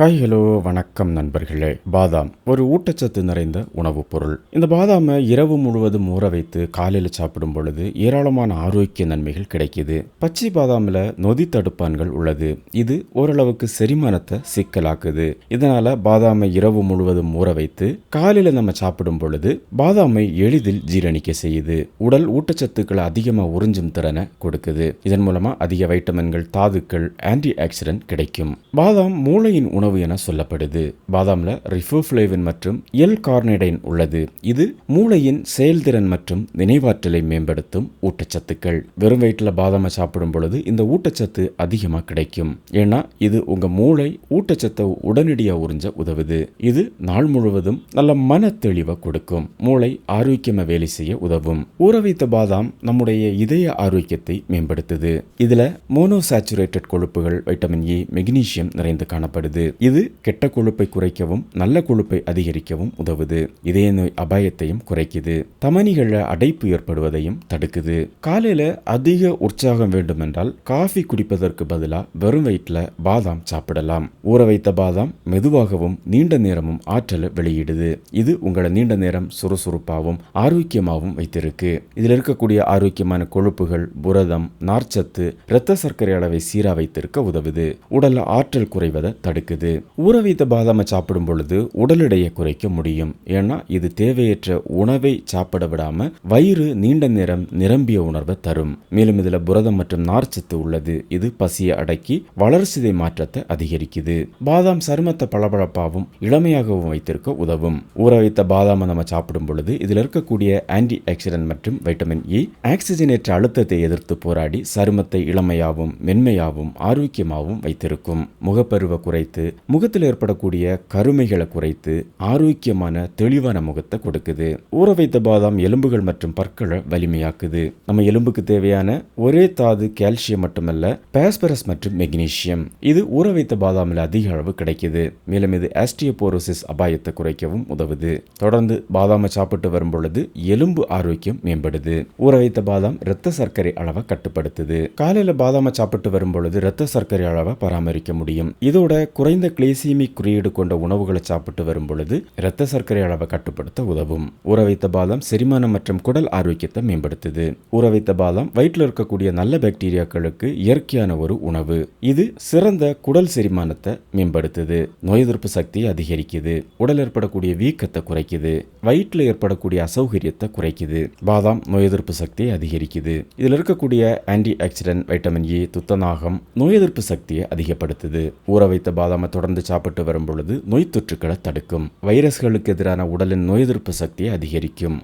Hi hello வணக்கம் நண்பர்களே. பாதாம் ஒரு ஊட்டச்சத்து நிறைந்த உணவுப் பொருள். இந்த பாதாமை இரவு முழுவதும் ஊற வைத்து காலையில் சாப்பிடும் பொழுது ஏராளமான ஆரோக்கிய நன்மைகள் கிடைக்குது. பச்சை பாதாமில் நொதி தடுப்பான்கள் உள்ளது. இது ஓரளவுக்கு செரிமானத்தை சிக்கலாக்குது. இதனால பாதாமை இரவு முழுவதும் ஊற வைத்து காலையில் நம்ம சாப்பிடும் பொழுது பாதாமை எளிதில் ஜீரணிக்க செய்யுது. உடல் ஊட்டச்சத்துக்களை அதிகமாக உறிஞ்சும் திறனை கொடுக்குது. இதன் மூலமா அதிக வைட்டமின்கள் தாதுக்கள் ஆன்டி ஆக்சிடென்ட் கிடைக்கும். பாதாம் மூளையின் உணவு என சொல்லப்படுது. பாதாம்ல ரிஃபோஃப்ளேவின் மற்றும் எல் கார்னைடைன் உள்ளது. இது மூளையின் செயல்திறன் மற்றும் நினைவாற்றலை மேம்படுத்தும் ஊட்டச்சத்துக்கள். வெறும் வயிற்றில் பாதாமை சாப்பிடும் பொழுது இந்த ஊட்டச்சத்து அதிகமாக கிடைக்கும். ஏன்னா இது உங்கள் மூளை ஊட்டச்சத்தை உடனடியாக உறிஞ்ச உதவுது. இது நாள் முழுவதும் நல்ல மன தெளிவை கொடுக்கும். மூளை ஆரோக்கியமாக வேலை செய்ய உதவும். ஊற வைத்த பாதாம் நம்முடைய இதய ஆரோக்கியத்தை மேம்படுத்துது. இதுல மோனோசாச்சுரேட்டட் கொழுப்புகள் வைட்டமின் இ மெக்னீசியம் நிறைந்து காணப்படுது. இது கெட்ட கொழுப்பை குறைக்கவும் நல்ல கொழுப்பை அதிகரிக்கவும் உதவுது. இதய நோய் அபாயத்தையும் குறைக்குது. தமனிகளில் அடைப்பு ஏற்படுவதையும் தடுக்குது. காலையில் அதிக உற்சாகம் வேண்டுமென்றால் காஃபி குடிப்பதற்கு பதிலாக வெறும் வயிற்றில் பாதாம் சாப்பிடலாம். ஊற வைத்த பாதாம் மெதுவாகவும் நீண்ட நேரமும் ஆற்றலை வெளியிடுது. இது உங்களை நீண்ட நேரம் சுறுசுறுப்பாகவும் ஆரோக்கியமாகவும் வைத்திருக்கு. இதில் இருக்கக்கூடிய ஆரோக்கியமான கொழுப்புகள் புரதம் நார்ச்சத்து இரத்த சர்க்கரை அளவை சீரா வைத்திருக்க உதவுது. உடல்ல ஆற்றல் குறைவதை தடுக்குது. ஊற வைத்த பாதாமை சாப்பிடும் பொழுது உடல் எடையை குறைக்க முடியும். ஏன்னா இது தேவையற்ற உணவை சாப்பிட விடாம வயிறு நீண்ட நேரம் நிரம்பிய உணர்வை தரும். மேலும் இதுல புரதம் மற்றும் நார்ச்சத்து உள்ளது. இது பசியை அடக்கி வளர்சிதை மாற்றத்தை அதிகரிக்குது. பாதாம் சருமத்தை பளபளப்பாகவும் இளமையாகவும் வைத்திருக்க உதவும். ஊற வைத்த பாதாமை நம்ம சாப்பிடும் பொழுது இதில் இருக்கக்கூடிய ஆன்டி ஆக்சிடென்ட் மற்றும் வைட்டமின் இ ஆக்சிஜனேற்ற அழுத்தத்தை எதிர்த்து போராடி சருமத்தை இளமையாகவும் மென்மையாகவும் ஆரோக்கியமாகவும் வைத்திருக்கும். முகப்பருவை குறைத்து முகத்தில் ஏற்படக்கூடிய கருமைகளை குறைத்து ஆரோக்கியமான தெளிவான முகத்தை கொடுக்குது. ஊற வைத்த பாதாம் எலும்புகள் மற்றும் பற்களை வலிமையாக்குது. நம்ம எலும்புக்கு தேவையான ஒரே தாது கால்சியம் மட்டுமல்ல பாஸ்பரஸ் மற்றும் மெக்னீசியம். இது ஊற வைத்த பாதாமில் அதிக அளவு கிடைக்குது. மேலும் இது ஆஸ்டியோபோரோசிஸ் அபாயத்தை குறைக்கவும் உதவுது. தொடர்ந்து பாதாமை சாப்பிட்டு வரும் பொழுது எலும்பு ஆரோக்கியம் மேம்படுது. ஊற வைத்த பாதாம் இரத்த சர்க்கரை அளவை கட்டுப்படுத்துது. காலையில் பாதாமை சாப்பிட்டு வரும் பொழுது இரத்த சர்க்கரை அளவை பராமரிக்க முடியும். இதோட குறைந்த கிளேசிமிக் குறியீடு கொண்ட உணவுகளை சாப்பிட்டு வரும் பொழுது இரத்த சர்க்கரை அளவை கட்டுப்படுத்த உதவும். ஊற வைத்த பாதாம் செரிமானம் மற்றும் குடல் ஆரோக்கியத்தை மேம்படுத்துது. ஊற வைத்த பாதாம் வயிற்றில் இருக்கக்கூடிய நல்ல பாக்டீரியாக்களுக்கு இயற்கையான ஒரு உணவு. இது சிறந்த குடல் செரிமானத்தை மேம்படுத்துது. நோய் எதிர்ப்பு சக்தியை அதிகரிக்குது. உடல் ஏற்படக்கூடிய வீக்கத்தை குறைக்குது. வயிற்றில் ஏற்படக்கூடிய அசௌகரியத்தை குறைக்குது. பாதாம் நோய் எதிர்ப்பு சக்தியை அதிகரிக்குது. இதில் இருக்கக்கூடிய ஆன்டி ஆக்சிடென்ட் வைட்டமின் ஏ துத்தநாகம் நோய் எதிர்ப்பு சக்தியை அதிகப்படுத்துது. ஊற வைத்த பாதாமை தொடர்ந்து சாப்பிட்டு வரும் பொழுது நோய் தொற்றுக்களை தடுக்கும். வைரஸ்களுக்கு எதிரான உடலின் நோய் எதிர்ப்பு சக்தியை அதிகரிக்கும்.